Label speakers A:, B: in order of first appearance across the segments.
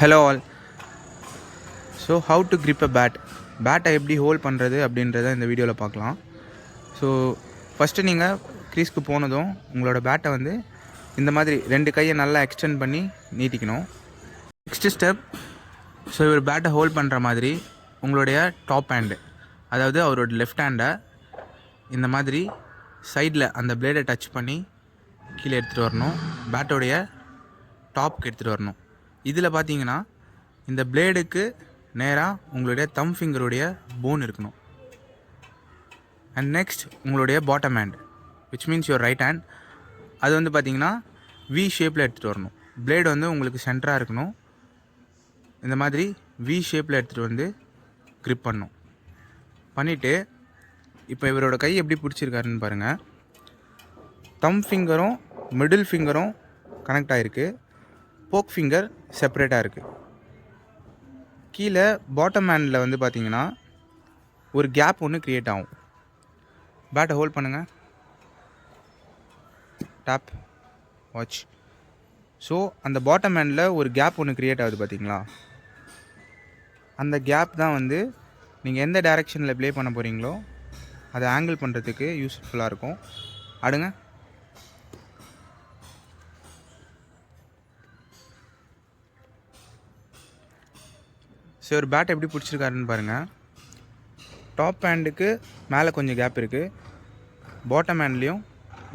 A: Hello all so how to grip a bat பேட்டை எப்படி hold பண்ணுறது அப்படின்றத இந்த வீடியோவில் பார்க்கலாம். ஸோ ஃபஸ்ட்டு நீங்கள் க்ரீஸ்க்கு போனதும் உங்களோட பேட்டை வந்து இந்த மாதிரி ரெண்டு கையை நல்லா எக்ஸ்டெண்ட் பண்ணி நீட்டிக்கணும். நெக்ஸ்ட்டு ஸ்டெப் ஸோ இவர் பேட்டை ஹோல்ட் பண்ணுற மாதிரி உங்களுடைய டாப் ஹேண்டு அதாவது அவரோட லெஃப்ட் ஹேண்டை இந்த மாதிரி சைடில் அந்த பிளேடை டச் பண்ணி கீழே எடுத்துகிட்டு வரணும். பேட்டோடைய டாப்க்கு எடுத்துகிட்டு வரணும். இதில் பார்த்தீங்கன்னா இந்த பிளேடுக்கு நேராக உங்களுடைய தம் ஃபிங்கருடைய போன் இருக்கணும். அண்ட் நெக்ஸ்ட் உங்களுடைய bottom hand which means your right hand அது வந்து பார்த்தீங்கன்னா வி ஷேப்பில் எடுத்துகிட்டு வரணும். பிளேடு வந்து உங்களுக்கு சென்டராக இருக்கணும். இந்த மாதிரி வி ஷேப்பில் எடுத்துகிட்டு வந்து க்ரிப் பண்ணணும். பண்ணிவிட்டு இப்போ இவரோட கை எப்படி பிடிச்சிருக்காருன்னு பாருங்கள் தம் ஃபிங்கரும் மிடில் ஃபிங்கரும் கனெக்ட் ஆகிருக்கு போக் ஃபிங்கர் செப்பரேட்டாக இருக்குது கீழே பாட்டம் ஹேண்டில் வந்து பார்த்தீங்கன்னா ஒரு கேப் ஒன்று க்ரியேட் ஆகும். பேட்டை ஹோல்ட் பண்ணுங்கள் டேப் வாட்ச் ஸோ அந்த பாட்டம் ஹேண்டில் ஒரு கேப் ஒன்று க்ரியேட் ஆகுது பார்த்தீங்களா அந்த கேப் தான் வந்து நீங்கள் எந்த டைரெக்ஷனில் ப்ளே பண்ண போகிறீங்களோ அதை ஆங்கிள் பண்ணுறதுக்கு யூஸ்ஃபுல்லாக இருக்கும். அடுங்க. ஸோ ஒரு பேட் எப்படி பிடிச்சிருக்காருன்னு பாருங்கள் டாப் ஹேண்டுக்கு மேலே கொஞ்சம் கேப் இருக்குது பாட்டம் ஹேண்ட்லேயும்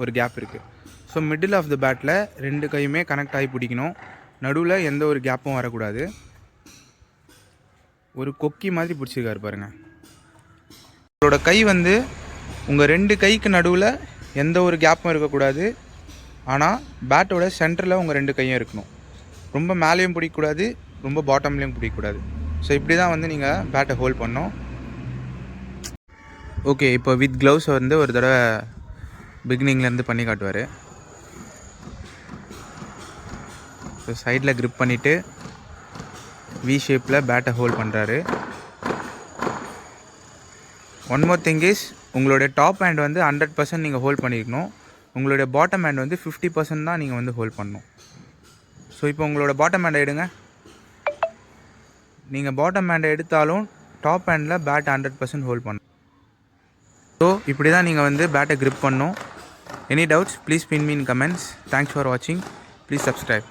A: ஒரு கேப் இருக்குது ஸோ மிடில் ஆஃப் த பேட்டில் ரெண்டு கையுமே கனெக்ட் ஆகி பிடிக்கணும். நடுவில் எந்த ஒரு கேப்பும் வரக்கூடாது. ஒரு கொக்கி மாதிரி பிடிச்சிருக்காரு பாருங்கள் உங்களோட கை வந்து உங்கள் ரெண்டு கைக்கு நடுவில் எந்த ஒரு கேப்பும் இருக்கக்கூடாது. ஆனால் பேட்டோட சென்டரில் உங்கள் ரெண்டு கையும் இருக்கணும். ரொம்ப மேலேயும் பிடிக்கக்கூடாது ரொம்ப பாட்டம்லேயும் பிடிக்கக்கூடாது. ஸோ இப்படி தான் வந்து நீங்கள் பேட்டை ஹோல்ட் பண்ணும் ஓகே இப்போ வித் க்ளவுஸ் வந்து ஒரு தடவை பிகினிங்லேருந்து பண்ணி காட்டுவார். ஸோ சைடில் க்ரிப் பண்ணிவிட்டு வி ஷேப்பில் பேட்டை ஹோல்ட் பண்ணுறாரு ஒன் மோர் திங் இஸ் உங்களுடைய டாப் ஹேண்ட் வந்து ஹண்ட்ரட் பர்சன்ட் நீங்கள் ஹோல்ட் பண்ணியிருக்கணும் உங்களுடைய பாட்டம் ஹேண்ட் வந்து ஃபிஃப்டி பர்சன்ட் தான் நீங்கள் வந்து ஹோல்ட் பண்ணணும். ஸோ இப்போ உங்களோட பாட்டம் ஹேண்டை எடுங்க. நீங்கள் பாட்டம் ஹேண்டை எடுத்தாலும் டாப் ஹேண்டில் பேட் ஹண்ட்ரட் பர்சன்ட் ஹோல்ட் பண்ணும் ஸோ இப்படி தான் நீங்கள் வந்து பேட்டை க்ரிப் பண்ணணும் any doubts please pin mean comments thanks for வாட்சிங் ப்ளீஸ் சப்ஸ்கிரைப்